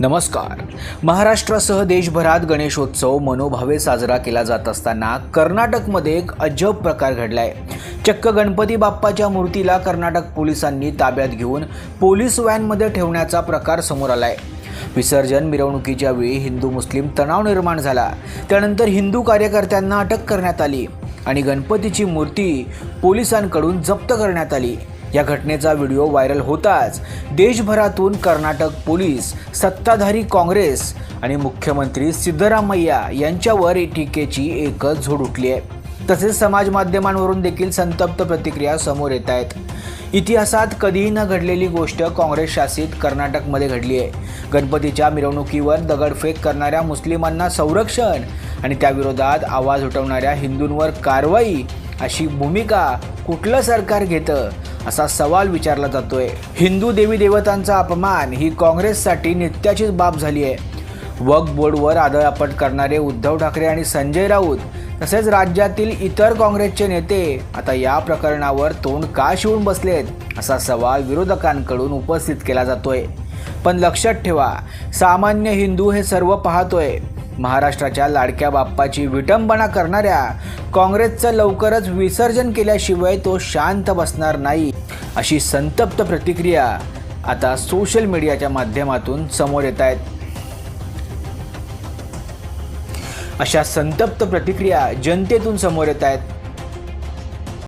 नमस्कार. महाराष्ट्रासह देशभरात गणेशोत्सव मनोभावे साजरा केला जात असताना कर्नाटकमध्ये एक अजब प्रकार घडलाय. चक्क गणपती बाप्पाच्या मूर्तीला कर्नाटक पोलिसांनी ताब्यात घेऊन पोलीस व्हॅनमध्ये ठेवण्याचा प्रकार समोर आलाय. विसर्जन मिरवणुकीच्या वेळी हिंदू मुस्लिम तणाव निर्माण झाला. त्यानंतर हिंदू कार्यकर्त्यांना अटक करण्यात आली आणि गणपतीची मूर्ती पोलिसांकडून जप्त करण्यात आली. या घटनेचा व्हिडिओ व्हायरल होताच देशभरातून कर्नाटक पोलीस सत्ताधारी काँग्रेस आणि मुख्यमंत्री सिद्धरामय्या यांच्यावर टीकेची एकच झोड उठली आहे. तसेच समाज माध्यमांवरून देखील संतप्त प्रतिक्रिया समोर येत आहेत. इतिहासात कधीही न घडलेली गोष्ट काँग्रेस शासित कर्नाटकमध्ये घडली आहे. गणपतीच्या मिरवणुकीवर दगडफेक करणाऱ्या मुस्लिमांना संरक्षण आणि त्याविरोधात आवाज उठवणाऱ्या हिंदूंवर कारवाई अशी भूमिका कुठलं सरकार घेतं असा सवाल विचारला जातोय. हिंदू देवी देवतांचा अपमान ही काँग्रेससाठी नित्याचीच बाब झाली आहे. वक बोर्डवर आदळापट करणारे उद्धव ठाकरे आणि संजय राऊत तसेच राज्यातील इतर काँग्रेसचे नेते आता या प्रकरणावर तोंड का शिवून बसलेत असा सवाल विरोधकांकडून उपस्थित केला जातोय. पण लक्षात ठेवा सामान्य हिंदू हे सर्व पाहतोय. महाराष्ट्राच्या लाडक्या बाप्पाची विटंबना करणाऱ्या काँग्रेसचं लवकरच विसर्जन केल्याशिवाय तो शांत बसणार नाही अशी संतप्त प्रतिक्रिया आता सोशल मीडियाच्या माध्यमातून समोर येत आहेत अशा संतप्त प्रतिक्रिया जनतेतून समोर येत आहेत.